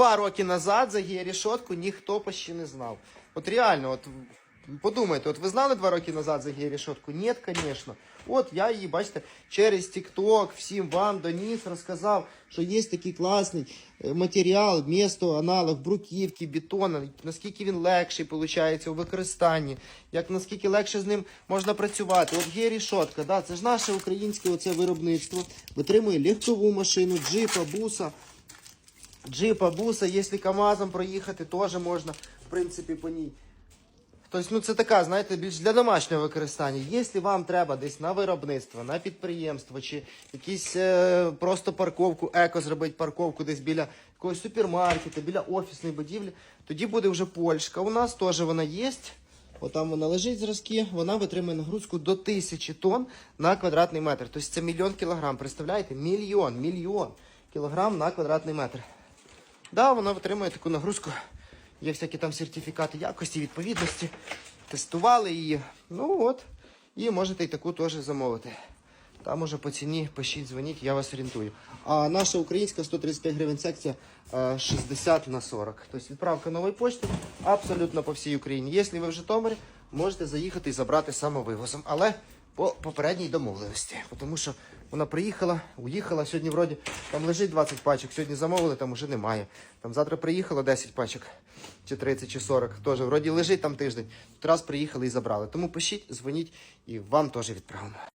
два роки назад за георішотку ніхто почти не знав. От реально, от подумайте, от ви знали два роки назад за георішотку? Ні, звісно. От я її, бачите, через TikTok всім вам доніс, розказав, що є такий класний е, матеріал, місто, аналог бруківки, бетона, наскільки він легший виходить у використанні, як наскільки легше з ним можна працювати. От георішотка, да, це ж наше українське оце виробництво, витримує легкову машину, джипа, буса джипа, буса, якщо КАМАЗом проїхати, теж можна, в принципі, по ній. Тобто, ну це така, знаєте, більш для домашнього використання. Якщо вам треба десь на виробництво, на підприємство, чи якісь е, просто парковку, еко зробити парковку десь біля якогось супермаркету, біля офісної будівлі, тоді буде вже польська. У нас теж вона є. Отам вона лежить зразки, вона витримує нагрузку до 1000 тонн на квадратний метр. Тобто це мільйон кілограм. Представляєте? Мільйон, мільйон кілограм на квадратний метр. Да, вона витримує таку нагрузку. Є всякі там сертифікати якості, відповідності. Тестували її. Ну от. І можете і таку теж замовити. Там уже по ціні пишіть, дзвоніть, я вас орієнтую. А наша українська 135 гривень секція е, 60 на 40. Тобто відправка нової почти абсолютно по всій Україні. Якщо ви в Житомирі, можете заїхати і забрати самовивозом. Але по попередній домовленості. Тому що вона приїхала, уїхала. Сьогодні вроді там лежить 20 пачок, сьогодні замовили, там уже немає. Там завтра приїхало 10 пачок, чи 30, чи 40. Теж вроді лежить там тиждень. Тут раз приїхали і забрали. Тому пишіть, дзвоніть і вам теж відправимо.